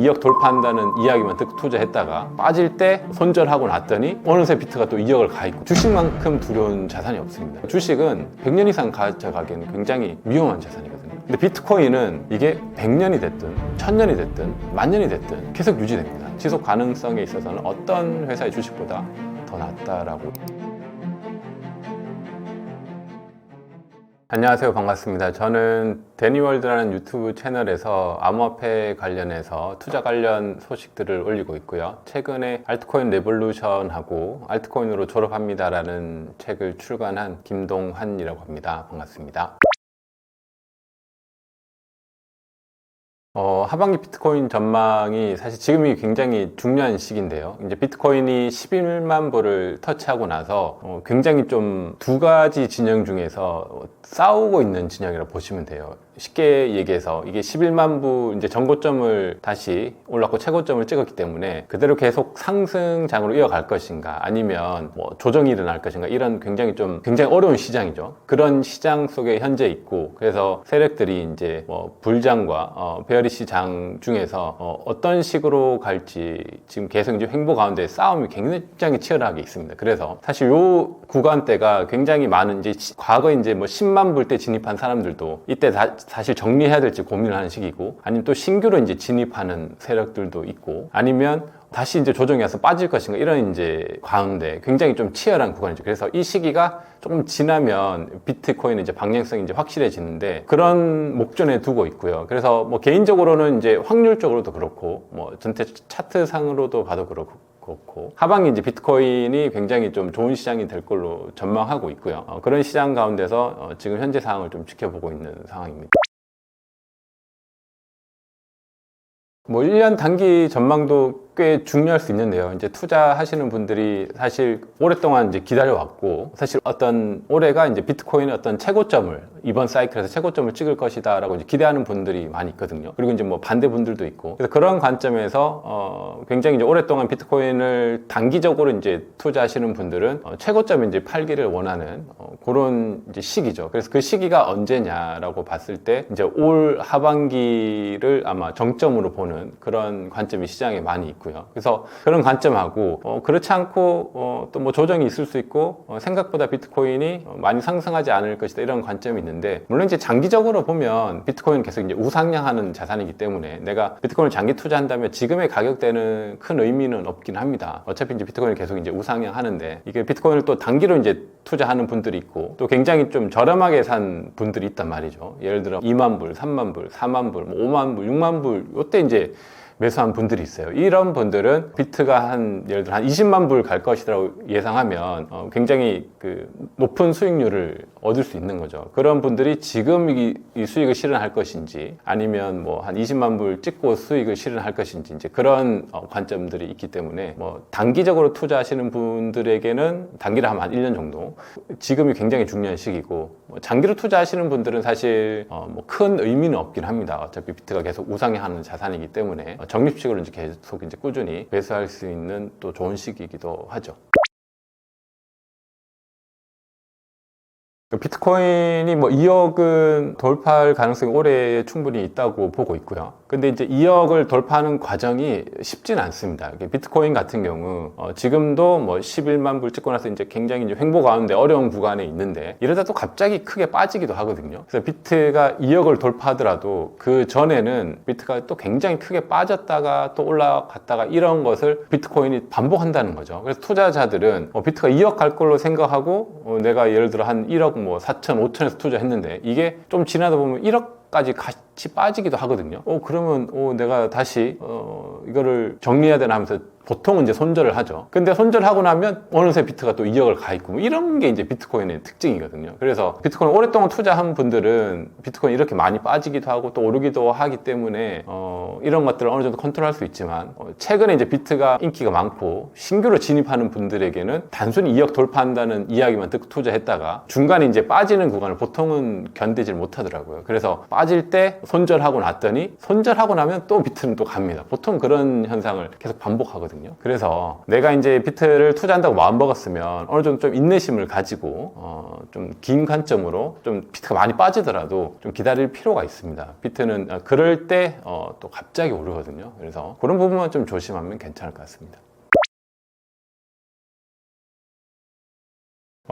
2억 돌파한다는 이야기만 듣고 투자했다가 빠질 때 손절하고 났더니 어느새 비트가 또 2억을 가 있고 주식만큼 두려운 자산이 없습니다. 주식은 100년 이상 가져가기에는 굉장히 위험한 자산이거든요. 근데 비트코인은 이게 100년이 됐든 1000년이 됐든 만년이 됐든 계속 유지됩니다. 지속 가능성에 있어서는 어떤 회사의 주식보다 더 낫다라고 안녕하세요. 반갑습니다. 저는 데니월드라는 유튜브 채널에서 암호화폐 관련해서 투자 관련 소식들을 올리고 있고요. 최근에 알트코인 레볼루션하고 알트코인으로 졸업합니다라는 책을 출간한 김동환이라고 합니다. 반갑습니다. 어, 하반기 비트코인 전망이 사실 지금이 굉장히 중요한 시기인데요. 이제 비트코인이 11만 불을 터치하고 나서 어, 굉장히 좀 두 가지 진영 중에서 싸우고 있는 진영이라 고 보시면 돼요. 쉽게 얘기해서 이게 11만 부 이제 전고점을 다시 올랐고 최고점을 찍었기 때문에 그대로 계속 상승장으로 이어갈 것인가 아니면 뭐 조정이 일어날 것인가 이런 굉장히 좀 굉장히 어려운 시장이죠. 그런 시장 속에 현재 있고 그래서 세력들이 이제 뭐 불장과 어, 베어리시 장 중에서 어, 떤 식으로 갈지 지금 계속 이제 횡보 가운데 싸움이 굉장히 치열하게 있습니다. 그래서 사실 요 구간대가 굉장히 많은 이제 시- 과거 이제 뭐 10만 불 때 진입한 사람들도 이때 다- 사실 정리해야 될지 고민을 하는 시기고 아니면 또 신규로 이제 진입하는 세력들도 있고 아니면 다시 이제 조정이 와서 빠질 것인가 이런 이제 가운데 굉장히 좀 치열한 구간이죠. 그래서 이 시기가 조금 지나면 비트코인은 이제 방향성이 이제 확실해지는데 그런 목전에 두고 있고요. 그래서 뭐 개인적으로는 이제 확률적으로도 그렇고 뭐 전체 차트상으로도 봐도 그렇고 그렇고 하반기 이제 비트코인이 굉장히 좀 좋은 시장이 될 걸로 전망하고 있고요. 어, 그런 시장 가운데서 어, 지금 현재 상황을 좀 지켜보고 있는 상황입니다. 뭐 1년 단기 전망도 꽤 중요할 수 있는데요. 이제 투자하시는 분들이 사실 오랫동안 이제 기다려왔고, 사실 어떤 올해가 이제 비트코인의 어떤 최고점을, 이번 사이클에서 최고점을 찍을 것이다라고 이제 기대하는 분들이 많이 있거든요. 그리고 이제 뭐 반대 분들도 있고. 그래서 그런 관점에서, 어, 굉장히 이제 오랫동안 비트코인을 단기적으로 이제 투자하시는 분들은 어, 최고점에 이제 팔기를 원하는 어, 그런 이제 시기죠. 그래서 그 시기가 언제냐라고 봤을 때 이제 올 하반기를 아마 정점으로 보는 그런 관점이 시장에 많이 있고 요. 그래서 그런 관점하고 어, 그렇지 않고 어, 또 뭐 조정이 있을 수 있고 어, 생각보다 비트코인이 어, 많이 상승하지 않을 것이다 이런 관점이 있는데 물론 이제 장기적으로 보면 비트코인은 계속 이제 우상향하는 자산이기 때문에 내가 비트코인을 장기 투자한다면 지금의 가격대는 큰 의미는 없긴 합니다. 어차피 이제 비트코인이 계속 이제 우상향하는데 이게 비트코인을 또 단기로 이제 투자하는 분들이 있고 또 굉장히 좀 저렴하게 산 분들이 있단 말이죠. 예를 들어 2만 불, 3만 불, 4만 불, 뭐 5만 불, 6만 불 이때 이제 매수한 분들이 있어요. 이런 분들은 비트가 한 예를 들어 한 20만 불 갈 것이라고 예상하면 어, 굉장히 그 높은 수익률을 얻을 수 있는 거죠. 그런 분들이 지금 이, 이 수익을 실현할 것인지 아니면 뭐 한 20만 불 찍고 수익을 실현할 것인지 이제 그런 어, 관점들이 있기 때문에 뭐 단기적으로 투자하시는 분들에게는 단기로 하면 한 1년 정도 지금이 굉장히 중요한 시기고 뭐 장기로 투자하시는 분들은 사실 어, 뭐 큰 의미는 없긴 합니다. 어차피 비트가 계속 우상향하는 자산이기 때문에 어, 적립식으로 이제 계속 이제 꾸준히 매수할 수 있는 또 좋은 시기이기도 하죠. 비트코인이 뭐 2억은 돌파할 가능성이 올해 충분히 있다고 보고 있고요. 근데 이제 2억을 돌파하는 과정이 쉽지는 않습니다. 비트코인 같은 경우 어, 지금도 뭐 11만 불 찍고 나서 이제 굉장히 이제 횡보 가운데 어려운 구간에 있는데 이러다 또 갑자기 크게 빠지기도 하거든요. 그래서 비트가 2억을 돌파하더라도 그 전에는 비트가 또 굉장히 크게 빠졌다가 또 올라갔다가 이런 것을 비트코인이 반복한다는 거죠. 그래서 투자자들은 어, 비트가 2억 갈 걸로 생각하고 어, 내가 예를 들어 한 1억 뭐 4천, 5천에서 투자했는데 이게 좀 지나다 보면 1억까지 같이 빠지기도 하거든요. 어 그러면 어 내가 다시 어 이거를 정리해야 되나 하면서 보통은 이제 손절을 하죠. 근데 손절하고 나면 어느새 비트가 또 2억을 가 있고 뭐 이런 게 이제 비트코인의 특징이거든요. 그래서 비트코인 오랫동안 투자한 분들은 비트코인 이렇게 많이 빠지기도 하고 또 오르기도 하기 때문에 어 이런 것들을 어느 정도 컨트롤할 수 있지만 어 최근에 이제 비트가 인기가 많고 신규로 진입하는 분들에게는 단순히 2억 돌파한다는 이야기만 듣고 투자했다가 중간에 이제 빠지는 구간을 보통은 견디질 못하더라고요. 그래서 빠질 때 손절하고 났더니 손절하고 나면 또 비트는 또 갑니다. 보통 그런 현상을 계속 반복하거든요. 그래서 내가 이제 비트를 투자한다고 마음 먹었으면 어느 정도 좀 인내심을 가지고 어, 좀긴 관점으로 좀 비트가 많이 빠지더라도 좀 기다릴 필요가 있습니다. 비트는 어, 그럴 때 어, 또 갑자기 오르거든요. 그래서 그런 부분만 좀 조심하면 괜찮을 것 같습니다.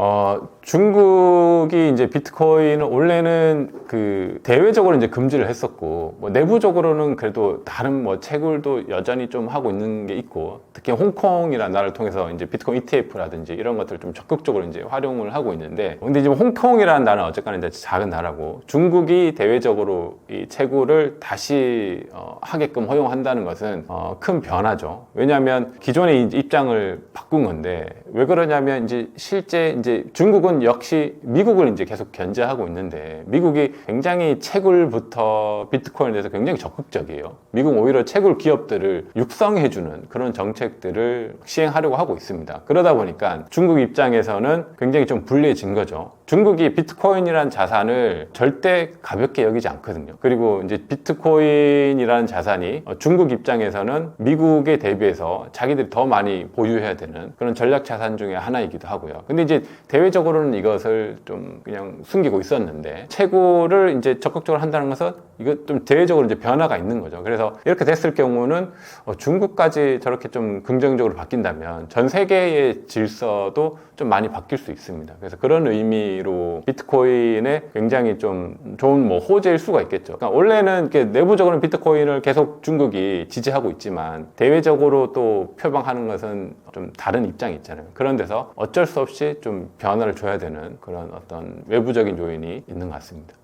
어, 중국이 이제 비트코인은 원래는 그 대외적으로 이제 금지를 했었고, 뭐 내부적으로는 그래도 다른 뭐 채굴도 여전히 좀 하고 있는 게 있고, 특히 홍콩이라는 나라를 통해서 이제 비트코인 ETF라든지 이런 것들을 좀 적극적으로 이제 활용을 하고 있는데, 근데 이제 홍콩이라는 나라는 어쨌거나 이제 작은 나라고, 중국이 대외적으로 이 채굴을 다시 어, 하게끔 허용한다는 것은 어, 큰 변화죠. 왜냐하면 기존의 입장을 바꾼 건데, 왜 그러냐면 이제 실제 이제 중국은 역시 미국을 이제 계속 견제하고 있는데 미국이 굉장히 채굴부터 비트코인에 대해서 굉장히 적극적이에요. 미국 오히려 채굴 기업들을 육성해주는 그런 정책들을 시행하려고 하고 있습니다. 그러다 보니까 중국 입장에서는 굉장히 좀 불리해진 거죠. 중국이 비트코인이라는 자산을 절대 가볍게 여기지 않거든요. 그리고 이제 비트코인이라는 자산이 중국 입장에서는 미국에 대비해서 자기들이 더 많이 보유해야 되는 그런 전략 자산 중에 하나이기도 하고요. 근데 이제 대외적으로는 이것을 좀 그냥 숨기고 있었는데 채굴을 이제 적극적으로 한다는 것은 이거 좀 대외적으로 이제 변화가 있는 거죠. 그래서 이렇게 됐을 경우는 어, 중국까지 저렇게 좀 긍정적으로 바뀐다면 전 세계의 질서도 좀 많이 바뀔 수 있습니다. 그래서 그런 의미로 비트코인에 굉장히 좀 좋은 뭐 호재일 수가 있겠죠. 그러니까 원래는 이렇게 내부적으로는 비트코인을 계속 중국이 지지하고 있지만 대외적으로 또 표방하는 것은 좀 다른 입장이 있잖아요. 그런 데서 어쩔 수 없이 좀 변화를 줘야 되는 그런 어떤 외부적인 요인이 있는 것 같습니다.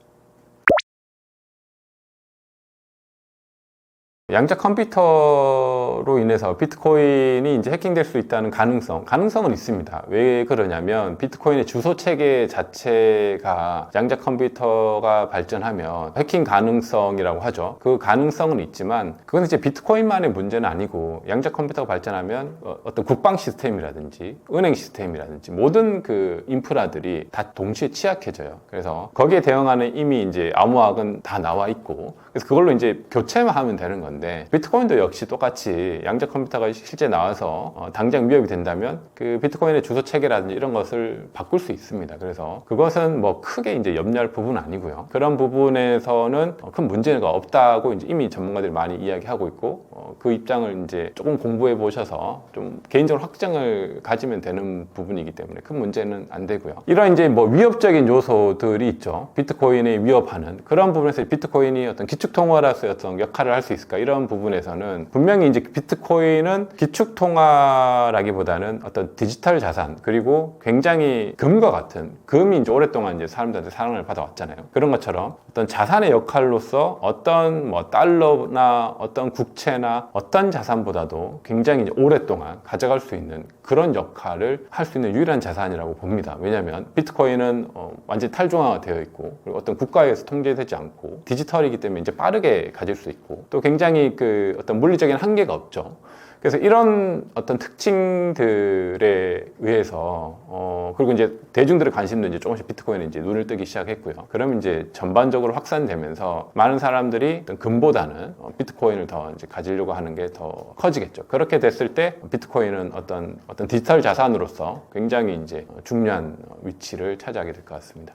양자 컴퓨터 로 인해서 비트코인이 이제 해킹될 수 있다는 가능성, 가능성은 있습니다. 왜 그러냐면 비트코인의 주소 체계 자체가 양자 컴퓨터가 발전하면 해킹 가능성이라고 하죠. 그 가능성은 있지만 그건 이제 비트코인만의 문제는 아니고 양자 컴퓨터가 발전하면 어, 어떤 국방 시스템이라든지 은행 시스템이라든지 모든 그 인프라들이 다 동시에 취약해져요. 그래서 거기에 대응하는 이미 이제 암호학은 다 나와 있고 그래서 그걸로 이제 교체만 하면 되는 건데 비트코인도 역시 똑같이 양자 컴퓨터가 실제 나와서 어, 당장 위협이 된다면 그 비트코인의 주소 체계라든지 이런 것을 바꿀 수 있습니다. 그래서 그것은 뭐 크게 이제 염려할 부분은 아니고요. 그런 부분에서는 큰 문제가 없다고 이제 이미 전문가들이 많이 이야기하고 있고 어, 그 입장을 이제 조금 공부해 보셔서 좀 개인적으로 확증을 가지면 되는 부분이기 때문에 큰 문제는 안 되고요. 이런 이제 뭐 위협적인 요소들이 있죠. 비트코인에 위협하는 그런 부분에서 비트코인이 어떤 기축 통화로서의 어떤 역할을 할 수 있을까? 이런 부분에서는 분명히 이제 비트코인은 기축 통화라기보다는 어떤 디지털 자산 그리고 굉장히 금과 같은 금이 이제 오랫동안 이제 사람들한테 사랑을 받아왔잖아요. 그런 것처럼 어떤 자산의 역할로서 어떤 뭐 달러나 어떤 국채나 어떤 자산보다도 굉장히 오랫동안 가져갈 수 있는 그런 역할을 할 수 있는 유일한 자산이라고 봅니다. 왜냐하면 비트코인은 어, 완전히 탈중화가 되어 있고 그리고 어떤 국가에서 통제되지 않고 디지털이기 때문에 이제 빠르게 가질 수 있고 또 굉장히 그 어떤 물리적인 한계가 없죠. 그래서 이런 어떤 특징들에 의해서 어 그리고 이제 대중들의 관심도 이제 조금씩 비트코인에 이제 눈을 뜨기 시작했고요. 그러면 이제 전반적으로 확산되면서 많은 사람들이 어떤 금보다는 어, 비트코인을 더 이제 가지려고 하는 게 더 커지겠죠. 그렇게 됐을 때 비트코인은 어떤 어떤 디지털 자산으로서 굉장히 이제 중요한 위치를 차지하게 될 것 같습니다.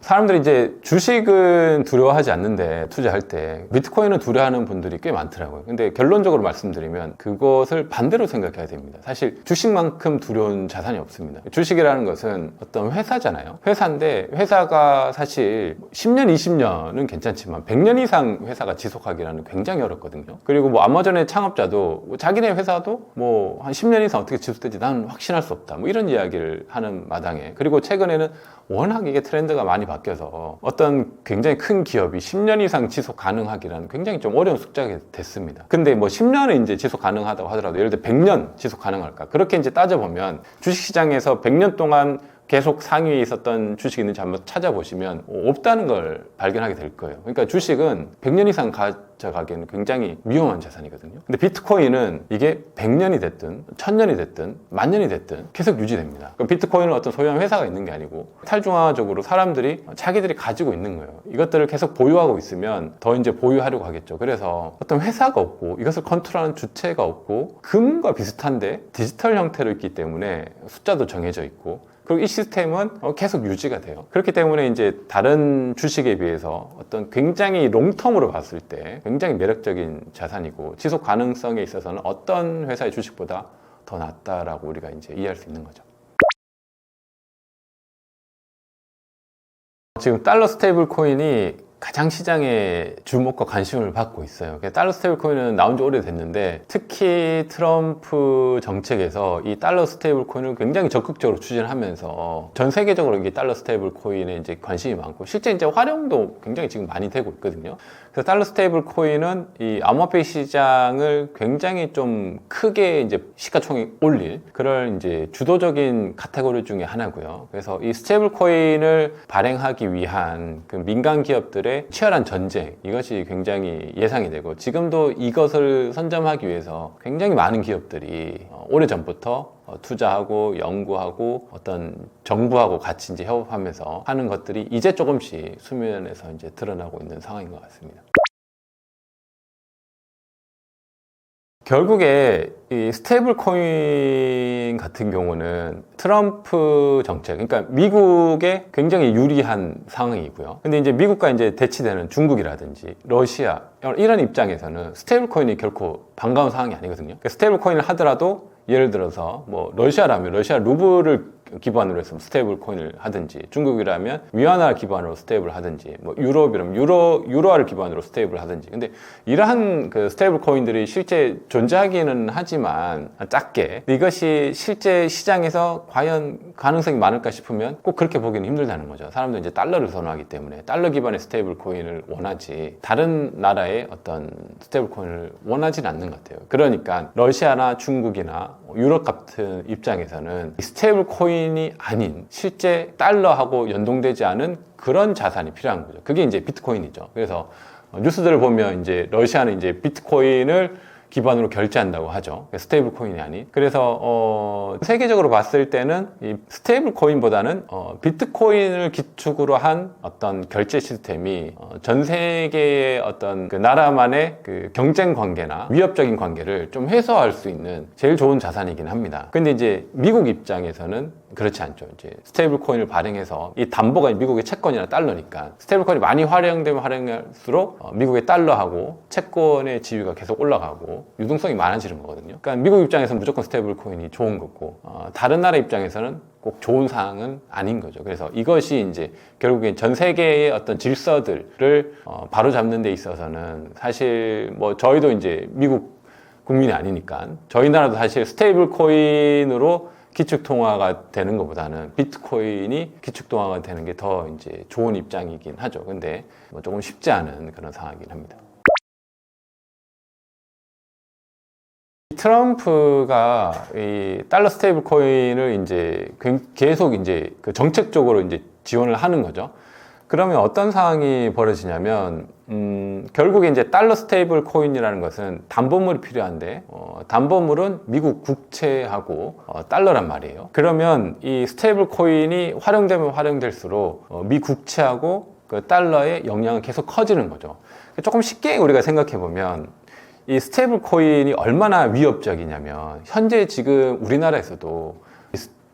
사람들이 이제 주식은 두려워하지 않는데 투자할 때 비트코인은 두려워하는 분들이 꽤 많더라고요. 근데 결론적으로 말씀드리면 그것을 반대로 생각해야 됩니다. 사실 주식만큼 두려운 자산이 없습니다. 주식이라는 것은 어떤 회사잖아요. 회사인데 회사가 사실 10년, 20년은 괜찮지만 100년 이상 회사가 지속하기라는 굉장히 어렵거든요. 그리고 뭐 아마존의 창업자도 뭐 자기네 회사도 뭐 한 10년 이상 어떻게 지속될지 나는 확신할 수 없다. 뭐 이런 이야기를 하는 마당에 그리고 최근에는 워낙 이게 트렌드가 많이 바뀌어서 어떤 굉장히 큰 기업이 10년 이상 지속 가능하기라는 굉장히 좀 어려운 숙제가 됐습니다. 근데 뭐 10년은 이제 지속 가능하다고 하더라도 예를 들어 100년 지속 가능할까? 그렇게 이제 따져보면 주식시장에서 100년 동안 계속 상위에 있었던 주식이 있는지 한번 찾아보시면 없다는 걸 발견하게 될 거예요. 그러니까 주식은 100년 이상 가져가기에는 굉장히 위험한 자산이거든요. 근데 비트코인은 이게 100년이 됐든 1000년이 됐든 만년이 됐든 계속 유지됩니다. 그럼 비트코인은 어떤 소유한 회사가 있는 게 아니고 탈중앙적으로 사람들이 자기들이 가지고 있는 거예요. 이것들을 계속 보유하고 있으면 더 이제 보유하려고 하겠죠. 그래서 어떤 회사가 없고 이것을 컨트롤하는 주체가 없고 금과 비슷한데 디지털 형태로 있기 때문에 숫자도 정해져 있고 그리고 이 시스템은 어, 계속 유지가 돼요. 그렇기 때문에 이제 다른 주식에 비해서 어떤 굉장히 롱텀으로 봤을 때 굉장히 매력적인 자산이고 지속 가능성에 있어서는 어떤 회사의 주식보다 더 낫다라고 우리가 이제 이해할 수 있는 거죠. 지금 달러 스테이블 코인이 가장 시장에 주목과 관심을 받고 있어요. 달러 스테이블 코인은 나온 지 오래됐는데 특히 트럼프 정책에서 이 달러 스테이블 코인을 굉장히 적극적으로 추진하면서 전 세계적으로 이게 달러 스테이블 코인에 이제 관심이 많고 실제 이제 활용도 굉장히 지금 많이 되고 있거든요. 그래서 달러 스테이블 코인은 이 암호화폐 시장을 굉장히 좀 크게 이제 시가총액 올릴 그런 이제 주도적인 카테고리 중에 하나고요. 그래서 이 스테이블 코인을 발행하기 위한 그 민간 기업들의 치열한 전쟁 이것이 굉장히 예상이 되고 지금도 이것을 선점하기 위해서 굉장히 많은 기업들이 어, 오래 전부터 어, 투자하고 연구하고 어떤 정부하고 같이 이제 협업하면서 하는 것들이 이제 조금씩 수면에서 이제 드러나고 있는 상황인 것 같습니다. 결국에 이 스테이블 코인 같은 경우는 트럼프 정책, 그러니까 미국에 굉장히 유리한 상황이고요. 근데 이제 미국과 이제 대치되는 중국이라든지 러시아 이런 입장에서는 스테이블 코인이 결코 반가운 상황이 아니거든요. 그러니까 스테이블 코인을 하더라도 예를 들어서 뭐 러시아라면 러시아 루블을 기반으로 해서 스테이블 코인을 하든지 중국이라면 위안화 기반으로 스테이블 하든지 뭐 유럽이라면 유로 유로화를 기반으로 스테이블 하든지. 근데 이러한 그 스테이블 코인들이 실제 존재하기는 하지만 작게 이것이 실제 시장에서 과연 가능성이 많을까 싶으면 꼭 그렇게 보기는 힘들다는 거죠. 사람들 이제 달러를 선호하기 때문에 달러 기반의 스테이블 코인을 원하지 다른 나라의 어떤 스테이블 코인을 원하지는 않는 것 같아요. 그러니까 러시아나 중국이나 유럽 같은 입장에서는 스테이블 코인 이 아닌 실제 달러하고 연동되지 않은 그런 자산이 필요한 거죠. 그게 이제 비트코인이죠. 그래서 뉴스들을 보면 이제 러시아는 이제 비트코인을 기반으로 결제한다고 하죠. 스테이블 코인이 아닌. 그래서 어, 세계적으로 봤을 때는 이 스테이블 코인보다는 어, 비트코인을 기축으로 한 어떤 결제 시스템이 어, 전 세계의 어떤 그 나라만의 그 경쟁 관계나 위협적인 관계를 좀 해소할 수 있는 제일 좋은 자산이긴 합니다. 근데 이제 미국 입장에서는 그렇지 않죠. 이제 스테이블 코인을 발행해서 이 담보가 미국의 채권이나 달러니까 스테이블 코인이 많이 활용되면 활용할수록 어, 미국의 달러하고 채권의 지위가 계속 올라가고 유동성이 많아지는 거거든요. 그러니까 미국 입장에서는 무조건 스테이블 코인이 좋은 거고 어, 다른 나라 입장에서는 꼭 좋은 상황은 아닌 거죠. 그래서 이것이 이제 결국엔 전 세계의 어떤 질서들을 어, 바로잡는 데 있어서는 사실 뭐 저희도 이제 미국 국민이 아니니까 저희 나라도 사실 스테이블 코인으로 기축 통화가 되는 것보다는 비트코인이 기축 통화가 되는 게 더 이제 좋은 입장이긴 하죠. 근데 뭐 조금 쉽지 않은 그런 상황이긴 합니다. 트럼프가 이 달러 스테이블 코인을 이제 계속 이제 그 정책적으로 이제 지원을 하는 거죠. 그러면 어떤 상황이 벌어지냐면 음, 결국에 이제 달러 스테이블 코인이라는 것은 담보물이 필요한데 어, 담보물은 미국 국채하고 어, 달러란 말이에요. 그러면 이 스테이블 코인이 활용되면 활용될수록 어, 미 국채하고 그 달러의 영향은 계속 커지는 거죠. 조금 쉽게 우리가 생각해 보면 이 스테이블 코인이 얼마나 위협적이냐면 현재 지금 우리나라에서도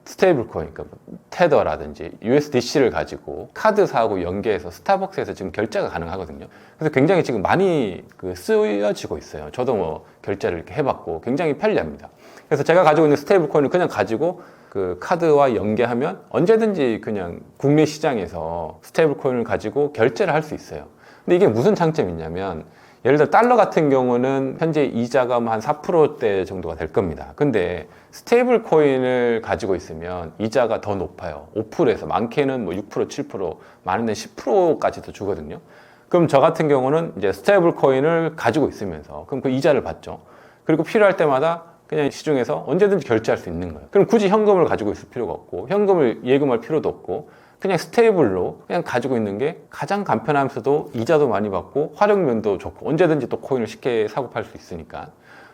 스테이블 코인, 그러니까 테더라든지 USDC를 가지고 카드사하고 연계해서 스타벅스에서 지금 결제가 가능하거든요. 그래서 굉장히 지금 많이 그 쓰여지고 있어요. 저도 뭐 결제를 이렇게 해봤고 굉장히 편리합니다. 그래서 제가 가지고 있는 스테이블 코인을 그냥 가지고 그 카드와 연계하면 언제든지 그냥 국내 시장에서 스테이블 코인을 가지고 결제를 할 수 있어요. 근데 이게 무슨 장점이 있냐면 예를 들어 달러 같은 경우는 현재 이자가 뭐한 4%대 정도가 될 겁니다. 근데 스테이블 코인을 가지고 있으면 이자가 더 높아요. 5%에서 많게는 뭐 6%, 7%, 많은 데는 10%까지도 주거든요. 그럼 저 같은 경우는 이제 스테이블 코인을 가지고 있으면서 그럼 그 이자를 받죠. 그리고 필요할 때마다 그냥 시중에서 언제든지 결제할 수 있는 거예요. 그럼 굳이 현금을 가지고 있을 필요가 없고 현금을 예금할 필요도 없고 그냥 스테이블로 그냥 가지고 있는 게 가장 간편하면서도 이자도 많이 받고 활용면도 좋고 언제든지 또 코인을 쉽게 사고 팔 수 있으니까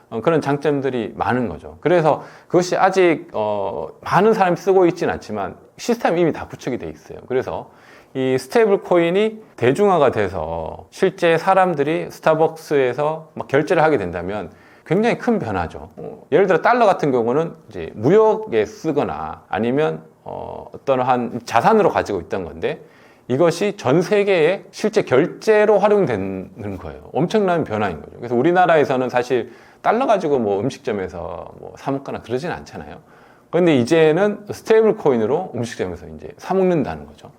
어, 그런 장점들이 많은 거죠. 그래서 그것이 아직 어, 많은 사람이 쓰고 있지는 않지만 시스템이 이미 다 구축이 돼 있어요. 그래서 이 스테이블 코인이 대중화가 돼서 실제 사람들이 스타벅스에서 막 결제를 하게 된다면 굉장히 큰 변화죠. 어, 예를 들어 달러 같은 경우는 이제 무역에 쓰거나 아니면 어, 어떤 한 자산으로 가지고 있던 건데 이것이 전 세계에 실제 결제로 활용되는 거예요. 엄청난 변화인 거죠. 그래서 우리나라에서는 사실 달러 가지고 뭐 음식점에서 뭐 사먹거나 그러진 않잖아요. 그런데 이제는 스테이블 코인으로 음식점에서 이제 사먹는다는 거죠.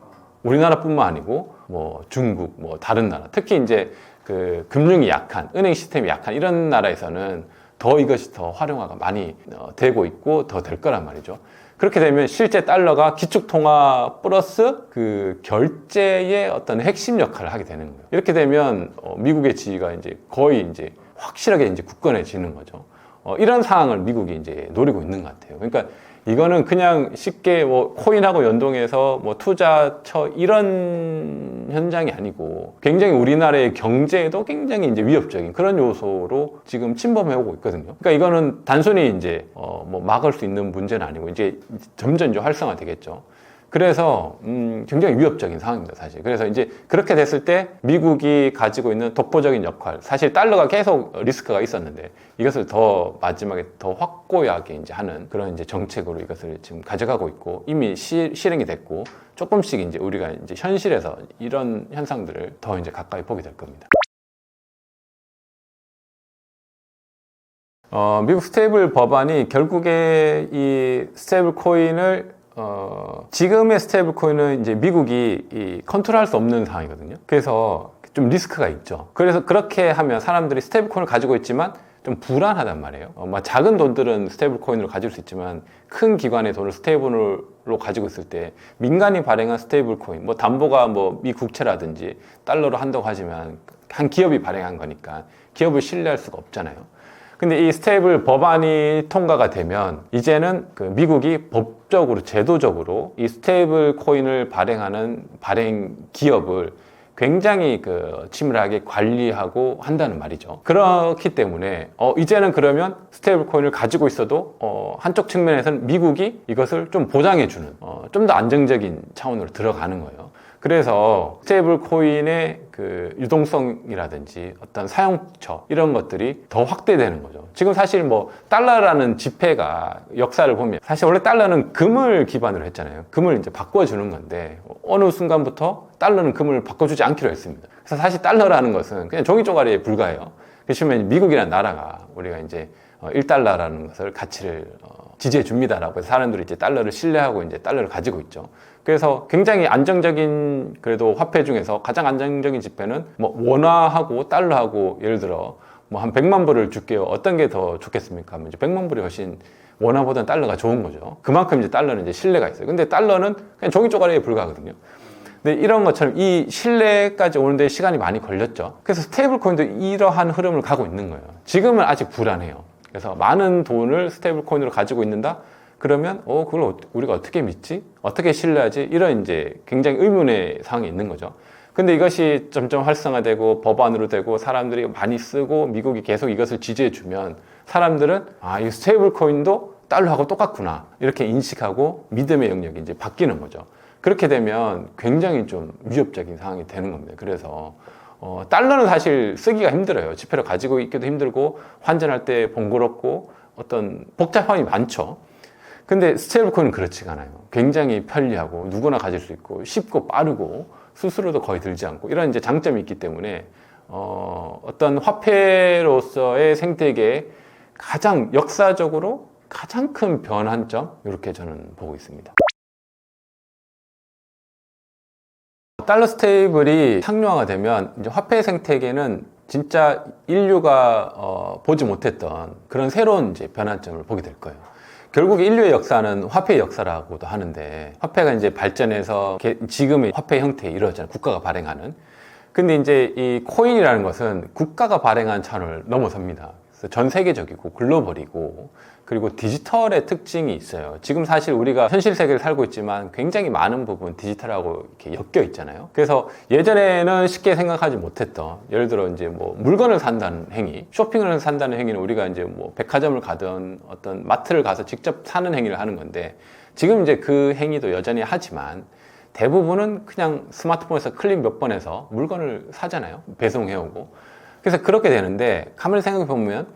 우리나라뿐만 아니고 뭐 중국, 뭐 다른 나라, 특히 이제 그 금융이 약한, 은행 시스템이 약한 이런 나라에서는 더 이것이 더 활용화가 많이 어, 되고 있고 더 될 거란 말이죠. 그렇게 되면 실제 달러가 기축통화 플러스 그 결제의 어떤 핵심 역할을 하게 되는 거예요. 이렇게 되면 어, 미국의 지위가 이제 거의 이제 확실하게 이제 굳건해지는 거죠. 어, 이런 상황을 미국이 이제 노리고 있는 것 같아요. 그러니까 이거는 그냥 쉽게 뭐 코인하고 연동해서 뭐 투자처 이런 현장이 아니고 굉장히 우리나라의 경제에도 굉장히 이제 위협적인 그런 요소로 지금 침범해 오고 있거든요. 그러니까 이거는 단순히 이제 어 뭐 막을 수 있는 문제는 아니고 이제 점점 이제 활성화 되겠죠. 그래서 음, 굉장히 위협적인 상황입니다, 사실. 그래서 이제 그렇게 됐을 때 미국이 가지고 있는 독보적인 역할, 사실 달러가 계속 리스크가 있었는데 이것을 더 마지막에 더 확고하게 이제 하는 그런 이제 정책으로 이것을 지금 가져가고 있고 이미 시, 실행이 됐고 조금씩 이제 우리가 이제 현실에서 이런 현상들을 더 이제 가까이 보게 될 겁니다. 어, 미국 스테이블 법안이 결국에 이 스테이블 코인을 어, 지금의 스테이블 코인은 이제 미국이 이 컨트롤할 수 없는 상황이거든요. 그래서 좀 리스크가 있죠. 그래서 그렇게 하면 사람들이 스테이블 코인을 가지고 있지만 좀 불안하단 말이에요. 어, 뭐 작은 돈들은 스테이블 코인으로 가질 수 있지만 큰 기관의 돈을 스테이블로 가지고 있을 때 민간이 발행한 스테이블 코인, 뭐 담보가 뭐 미 국채라든지 달러로 한다고 하지만 한 기업이 발행한 거니까 기업을 신뢰할 수가 없잖아요. 근데 이 스테이블 법안이 통과가 되면 이제는 그 미국이 법적으로 제도적으로 이 스테이블 코인을 발행하는 발행 기업을 굉장히 그 치밀하게 관리하고 한다는 말이죠. 그렇기 때문에 어 이제는 그러면 스테이블 코인을 가지고 있어도 어 한쪽 측면에서는 미국이 이것을 좀 보장해 주는 어 좀 더 안정적인 차원으로 들어가는 거예요. 그래서 스테이블 코인의 그 유동성이라든지 어떤 사용처 이런 것들이 더 확대되는 거죠. 지금 사실 뭐 달러라는 지폐가 역사를 보면 사실 원래 달러는 금을 기반으로 했잖아요. 금을 이제 바꿔주는 건데 어느 순간부터 달러는 금을 바꿔주지 않기로 했습니다. 그래서 사실 달러라는 것은 그냥 종이 쪼가리에 불과해요. 그렇지만 미국이라는 나라가 우리가 이제 1달러라는 것을 가치를 어, 지지해 줍니다라고 해서 사람들이 이제 달러를 신뢰하고 이제 달러를 가지고 있죠. 그래서 굉장히 안정적인 그래도 화폐 중에서 가장 안정적인 지폐는 뭐 원화하고 달러하고 예를 들어 뭐 한 100만 불을 줄게요. 어떤 게 더 좋겠습니까? 하면 이제 100만 불이 훨씬 원화보다는 달러가 좋은 거죠. 그만큼 이제 달러는 이제 신뢰가 있어요. 근데 달러는 그냥 종이 쪼가리에 불과하거든요. 근데 이런 것처럼 이 신뢰까지 오는데 시간이 많이 걸렸죠. 그래서 스테이블 코인도 이러한 흐름을 가고 있는 거예요. 지금은 아직 불안해요. 그래서 많은 돈을 스테이블 코인으로 가지고 있는다? 그러면 어 그걸 어, 우리가 어떻게 믿지? 어떻게 신뢰하지? 이런 이제 굉장히 의문의 상황이 있는 거죠. 근데 이것이 점점 활성화되고 법안으로 되고 사람들이 많이 쓰고 미국이 계속 이것을 지지해 주면 사람들은 아, 이 스테이블 코인도 달러하고 똑같구나. 이렇게 인식하고 믿음의 영역이 이제 바뀌는 거죠. 그렇게 되면 굉장히 좀 위협적인 상황이 되는 겁니다. 그래서 어, 달러는 사실 쓰기가 힘들어요. 지폐를 가지고 있기도 힘들고 환전할 때 번거롭고 어떤 복잡함이 많죠. 근데 스테이블 코인은 그렇지가 않아요. 굉장히 편리하고 누구나 가질 수 있고 쉽고 빠르고 수수료도 거의 들지 않고 이런 이제 장점이 있기 때문에 어, 어떤 화폐로서의 생태계에 가장 역사적으로 가장 큰 변환점 이렇게 저는 보고 있습니다. 달러 스테이블이 상용화가 되면 이제 화폐 생태계는 진짜 인류가 어, 보지 못했던 그런 새로운 이제 변환점을 보게 될 거예요. 결국 인류의 역사는 화폐의 역사라고도 하는데 화폐가 이제 발전해서 지금의 화폐 형태에 이루어지는 국가가 발행하는 근데 이제 이 코인이라는 것은 국가가 발행한 차원을 넘어섭니다. 그래서 전 세계적이고 글로벌이고 그리고 디지털의 특징이 있어요. 지금 사실 우리가 현실 세계를 살고 있지만 굉장히 많은 부분 디지털하고 이렇게 엮여 있잖아요. 그래서 예전에는 쉽게 생각하지 못했던 예를 들어 이제 뭐 물건을 산다는 행위, 쇼핑을 산다는 행위는 우리가 이제 뭐 백화점을 가든 어떤 마트를 가서 직접 사는 행위를 하는 건데 지금 이제 그 행위도 여전히 하지만 대부분은 그냥 스마트폰에서 클릭 몇 번 해서 물건을 사잖아요. 배송해오고. 그래서 그렇게 되는데 가만히 생각해 보면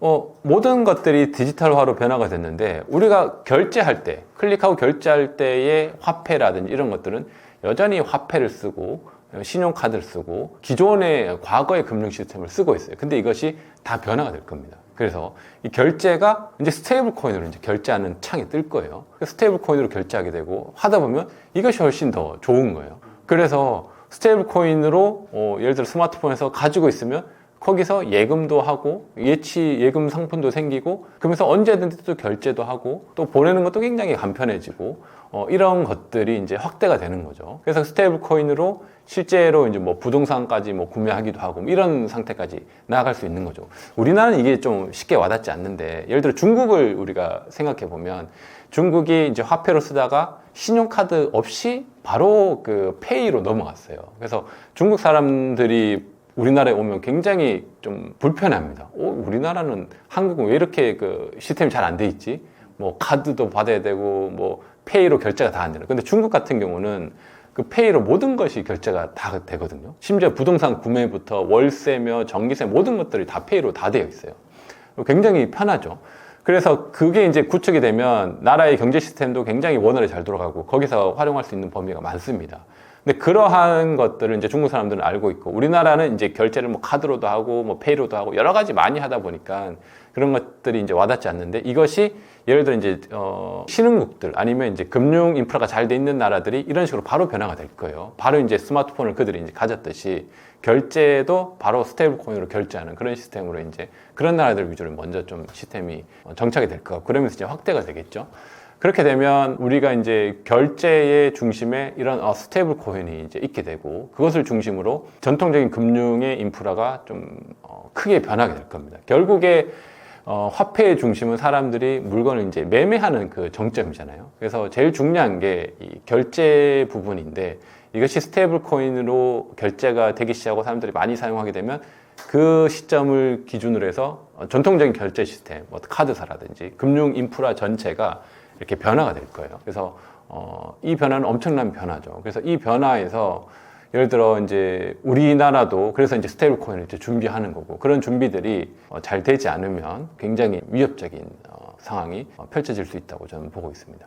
어, 모든 것들이 디지털화로 변화가 됐는데 우리가 결제할 때 클릭하고 결제할 때의 화폐라든지 이런 것들은 여전히 화폐를 쓰고 어, 신용카드를 쓰고 기존의 과거의 금융 시스템을 쓰고 있어요. 근데 이것이 다 변화가 될 겁니다. 그래서 이 결제가 이제 스테이블 코인으로 이제 결제하는 창이 뜰 거예요. 스테이블 코인으로 결제하게 되고 하다 보면 이것이 훨씬 더 좋은 거예요. 그래서 스테이블 코인으로 어, 예를 들어 스마트폰에서 가지고 있으면 거기서 예금도 하고 예치 예금 상품도 생기고 그러면서 언제든지 또 결제도 하고 또 보내는 것도 굉장히 간편해지고 어, 이런 것들이 이제 확대가 되는 거죠. 그래서 스테이블 코인으로 실제로 이제 뭐 부동산까지 뭐 구매하기도 하고 뭐 이런 상태까지 나아갈 수 있는 거죠. 우리나라는 이게 좀 쉽게 와닿지 않는데 예를 들어 중국을 우리가 생각해 보면 중국이 이제 화폐로 쓰다가 신용카드 없이 바로 그 페이로 넘어갔어요. 그래서 중국 사람들이 우리나라에 오면 굉장히 좀 불편합니다. 어, 우리나라는 한국은 왜 이렇게 그 시스템이 잘 안 돼 있지? 뭐 카드도 받아야 되고 뭐 페이로 결제가 다 안 되는. 근데 중국 같은 경우는 그 페이로 모든 것이 결제가 다 되거든요. 심지어 부동산 구매부터 월세며 전기세 모든 것들이 다 페이로 다 되어 있어요. 굉장히 편하죠. 그래서 그게 이제 구축이 되면 나라의 경제 시스템도 굉장히 원활히 잘 돌아가고 거기서 활용할 수 있는 범위가 많습니다. 근데 그러한 것들을 이제 중국 사람들은 알고 있고 우리나라는 이제 결제를 뭐 카드로도 하고 뭐 페이로도 하고 여러 가지 많이 하다 보니까 그런 것들이 이제 와닿지 않는데 이것이 예를 들어 이제 어 신흥국들 아니면 이제 금융 인프라가 잘 돼 있는 나라들이 이런 식으로 바로 변화가 될 거예요. 바로 이제 스마트폰을 그들이 이제 가졌듯이 결제도 바로 스테이블 코인으로 결제하는 그런 시스템으로 이제 그런 나라들 위주로 먼저 좀 시스템이 정착이 될 거고 그러면서 이제 확대가 되겠죠. 그렇게 되면 우리가 이제 결제의 중심에 이런 어, 스테이블 코인이 이제 있게 되고 그것을 중심으로 전통적인 금융의 인프라가 좀 어, 크게 변하게 될 겁니다. 결국에 어, 화폐의 중심은 사람들이 물건을 이제 매매하는 그 정점이잖아요. 그래서 제일 중요한 게 이 결제 부분인데 이것이 스테이블 코인으로 결제가 되기 시작하고 사람들이 많이 사용하게 되면 그 시점을 기준으로 해서 전통적인 결제 시스템, 뭐 카드사라든지 금융 인프라 전체가 이렇게 변화가 될 거예요. 그래서 어, 이 변화는 엄청난 변화죠. 그래서 이 변화에서 예를 들어 이제 우리나라도 그래서 이제 스테이블 코인을 이제 준비하는 거고 그런 준비들이 어, 잘 되지 않으면 굉장히 위협적인 어, 상황이 어, 펼쳐질 수 있다고 저는 보고 있습니다.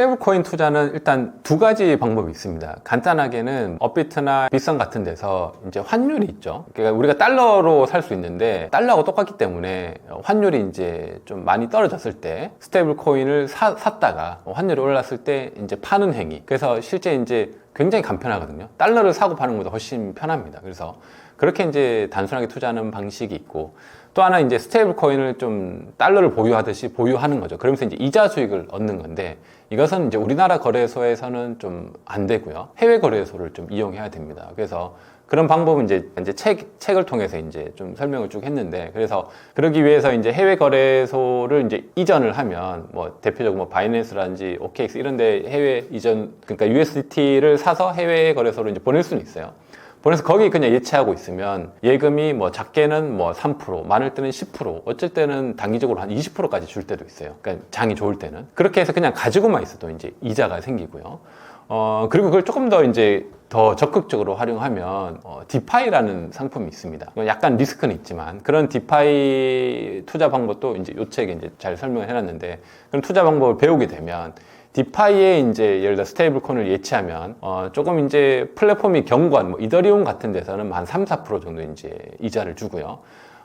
스테이블 코인 투자는 일단 두 가지 방법이 있습니다. 간단하게는 업비트나 빗선 같은 데서 이제 환율이 있죠. 그러니까 우리가 달러로 살 수 있는데 달러하고 똑같기 때문에 환율이 이제 좀 많이 떨어졌을 때 스테이블 코인을 사, 샀다가 환율이 올랐을 때 이제 파는 행위. 그래서 실제 이제 굉장히 간편하거든요. 달러를 사고 파는 것보다 훨씬 편합니다. 그래서 그렇게 이제 단순하게 투자하는 방식이 있고 또 하나 이제 스테이블 코인을 좀 달러를 보유하듯이 보유하는 거죠. 그러면서 이제 이자 수익을 얻는 건데 이것은 이제 우리나라 거래소에서는 좀 안 되고요. 해외 거래소를 좀 이용해야 됩니다. 그래서 그런 방법은 이제, 이제 책, 책을 통해서 이제 좀 설명을 쭉 했는데, 그래서 그러기 위해서 이제 해외 거래소를 이제 이전을 하면, 뭐 대표적으로 뭐 바이낸스라든지 OKX 이런 데 해외 이전, 그러니까 USDT를 사서 해외 거래소로 이제 보낼 수는 있어요. 보내서 거기 그냥 예치하고 있으면 예금이 뭐 작게는 뭐 3%, 많을 때는 10%, 어쩔 때는 단기적으로 한 20%까지 줄 때도 있어요. 그러니까 장이 좋을 때는. 그렇게 해서 그냥 가지고만 있어도 이제 이자가 생기고요. 어, 그리고 그걸 조금 더 이제 더 적극적으로 활용하면 어, 디파이라는 상품이 있습니다. 약간 리스크는 있지만 그런 디파이 투자 방법도 이제 요 책에 이제 잘 설명을 해놨는데 그런 투자 방법을 배우게 되면 디파이에 이제 예를 들어 스테이블 코인을 예치하면 어 조금 이제 플랫폼이 경관, 뭐 이더리움 같은 데서는 한 3, 4% 정도 이제 이자를 주고요.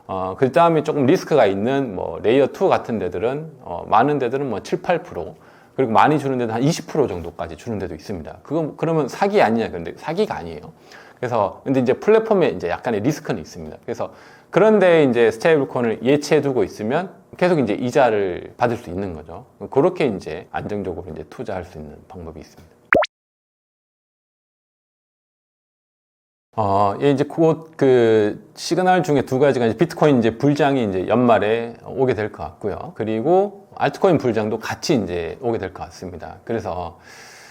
어, 그 다음에 조금 리스크가 있는 뭐 레이어 2 같은 데들은 어, 많은 데들은 뭐 7, 8% 그리고 많이 주는 데는 한 20% 정도까지 주는 데도 있습니다. 그건 그러면 사기 아니냐 그런데 사기가 아니에요. 그래서 근데 이제 플랫폼에 이제 약간의 리스크는 있습니다. 그래서 그런데 이제 스테이블 코인을 예치해 두고 있으면 계속 이제 이자를 받을 수 있는 거죠. 그렇게 이제 안정적으로 이제 투자할 수 있는 방법이 있습니다. 어, 예, 이제 곧 그 시그널 중에 두 가지가 이제 비트코인 이제 불장이 이제 연말에 오게 될 것 같고요. 그리고 알트코인 불장도 같이 이제 오게 될 것 같습니다. 그래서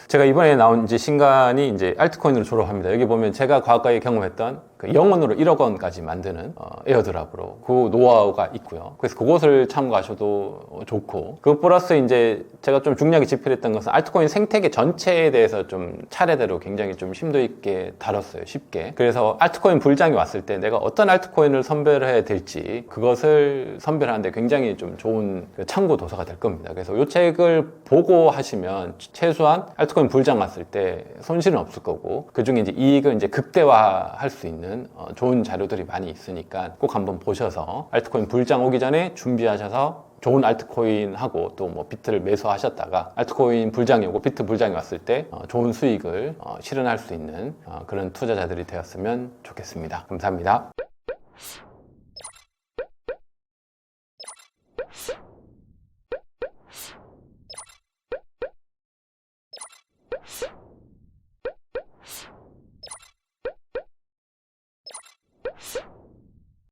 제가 이번에 나온 이제 신간이 이제 알트코인으로 졸업합니다. 여기 보면 제가 과거에 경험했던 그 영원으로 1억 원까지 만드는 어, 에어드랍으로 그 노하우가 있고요. 그래서 그곳을 참고하셔도 좋고 그 플러스 이제 제가 좀 중요하게 집필했던 것은 알트코인 생태계 전체에 대해서 좀 차례대로 굉장히 좀 심도 있게 다뤘어요. 쉽게. 그래서 알트코인 불장이 왔을 때 내가 어떤 알트코인을 선별해야 될지 그것을 선별하는데 굉장히 좀 좋은 그 참고 도서가 될 겁니다. 그래서 이 책을 보고 하시면 최소한 알트코인 불장 왔을 때 손실은 없을 거고 그 중에 이제 이익을 이제 극대화할 수 있는 어, 좋은 자료들이 많이 있으니까 꼭 한번 보셔서 알트코인 불장 오기 전에 준비하셔서 좋은 알트코인 하고 또 뭐 비트를 매수하셨다가 알트코인 불장이 오고 비트 불장이 왔을 때 어, 좋은 수익을 어, 실현할 수 있는 어, 그런 투자자들이 되었으면 좋겠습니다. 감사합니다.